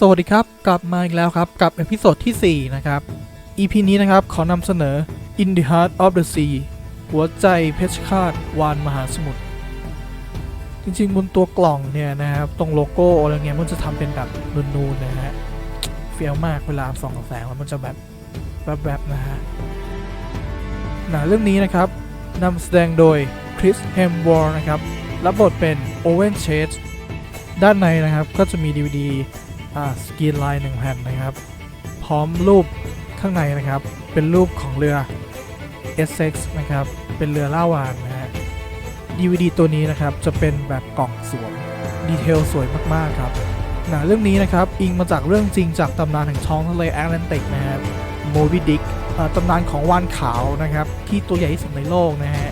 สวัสดีครับ กลับมาอีกแล้วครับ กับเอพิโซดที่ 4 นะครับ EP นี้นะครับ ขอนำเสนอ In the Heart of the Sea หัวใจเพชรฆาตวานมหาสมุทรจริงๆ บนตัวกล่องเนี่ยนะครับ ตรงโลโก้อะไรเงี้ยมันจะทำเป็นแบบนูนๆนะฮะเฟี้ยวมากเวลาส่องแสงแล้วมันจะแบบแวบๆนะฮะหนังเรื่องนี้นะครับนำแสดงโดยคริสเฮมวอร์นะครับรับบทเป็นโอเวนเชสด้านในนะครับก็จะมี DVD สกรีนไลน์หนึ่งแผ่นนะครับ พร้อมรูปข้างในนะครับ เป็นรูปของเรือ Essex นะครับ เป็นเรือล่าวานนะฮะ DVD ตัวนี้นะครับจะเป็นแบบกล่องสวมดีเทลสวยมากๆครับหนังเรื่องนี้นะครับอิงมาจากเรื่องจริงจากตำนานแห่งท้องทะเลแอตแลนติกนะครับโมบิดิกตำนานของวานขาวนะครับ ที่ตัวใหญ่ที่สุดในโลกนะฮะ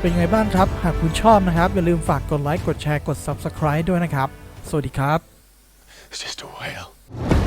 เป็นไงบ้างครับ หากคุณชอบนะครับ อย่าลืมฝากกดไลค์กดแชร์กด Subscribe ด้วยนะครับ สวัสดีครับ It's just a whale.